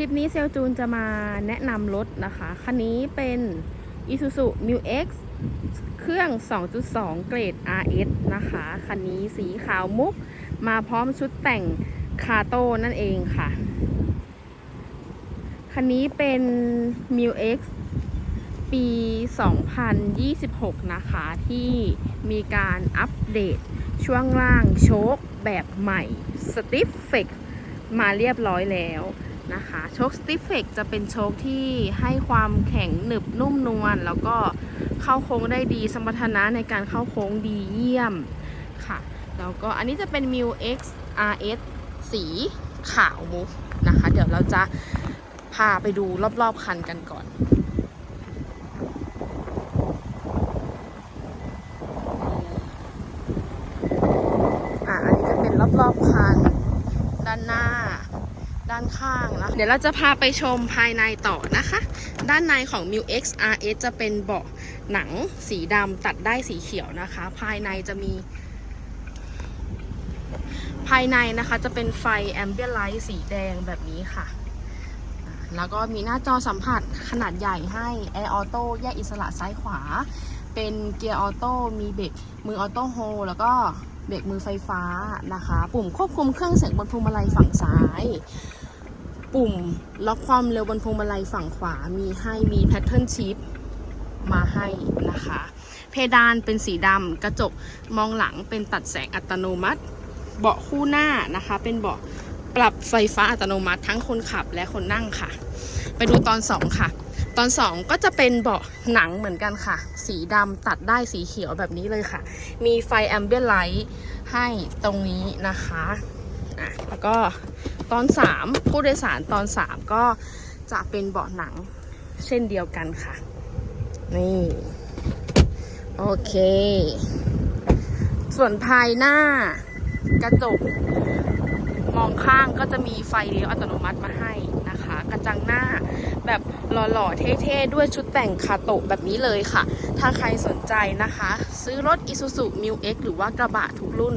คลิปนี้เซลจูนจะมาแนะนำรถนะคะ คันนี้เป็น Isuzu Mu X เครื่อง 2.2 เกรด RS นะคะ คันนี้สีขาวมุก มาพร้อมชุดแต่งคาโต้นั่นเองค่ะ คันนี้เป็น Mu X ปี 2026 นะคะ ที่มีการอัปเดตช่วงล่างโชคแบบใหม่ Stiff f e c มาเรียบร้อยแล้ว นะคะโชค Stiff f e c จะเป็นโชคที่ให้ความแข็งหนึบนุ่มนวลแล้วก็เข้าโค้งได้ดีสมรรถนะในการเข้าโค้งดีเยี่ยมค่ะแล้วก็อันนี้จะเป็น Mu X RS สีขาวมุกนะคะ เดี๋ยวเราจะพาไปดูรอบๆคันกันก่อนอะอันนี้จะเป็นรอบๆคันด้านหน้า ด้านข้างนะ เดี๋ยวเราจะพาไปชมภายในต่อนะคะ ด้านในของ m u X RS จะเป็นเบาะหนังสีดำตัดได้สีเขียวนะคะ ภายในจะมี ภายในนะคะจะเป็นไฟแอมเบียไลท์สีแดงแบบนี้ค่ะ แล้วก็มีหน้าจอสัมผัสขนาดใหญ่ให้แอร์ออโต้แยกอิสระซ้ายขวา เป็นเกียร์ออโต้มีเบรกมือออโต้โฮแล้วก็ เบรกมือไฟฟ้านะคะ ปุ่มควบคุมเครื่องเสียงบนพวงมาลัยฝั่งซ้าย ปุ่มล็อกความเร็วบนพวงมาลัยฝั่งขวา มีให้มีแพทเทิร์นชิปมาให้นะคะ เพดานเป็นสีดำกระจกมองหลังเป็นตัดแสงอัตโนมัติ เบาะคู่หน้านะคะ เป็นเบาะปรับไฟฟ้าอัตโนมัติทั้งคนขับและคนนั่งค่ะ ไปดูตอน 2 ค่ะ ตอน2ก็จะเป็นเบาะหนังเหมือนกันค่ะ สีดำตัดได้สีเขียวแบบนี้เลยค่ะ มีไฟแอมเบียไลท์ให้ตรงนี้นะคะอะแล้วก็ตอน3ผู้โดยสารตอน3ก็จะเป็นเบาะหนังเช่นเดียวกันค่ะ นี่ โอเค ส่วนภายหน้ากระจก มองข้างก็จะมีไฟเลี้ยวอัตโนมัติมาให้นะคะ กระจังหน้าแบบหล่อๆ เท่ๆ ด้วยชุดแต่งคาโตะแบบนี้เลยค่ะ ถ้าใครสนใจนะคะ ซื้อรถ Isuzu Mu X หรือว่ากระบะทุกรุ่น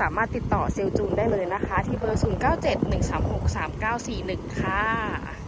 สามารถติดต่อเซลจูนได้เลยนะคะ ที่เบอร์ 0971363941 ค่ะ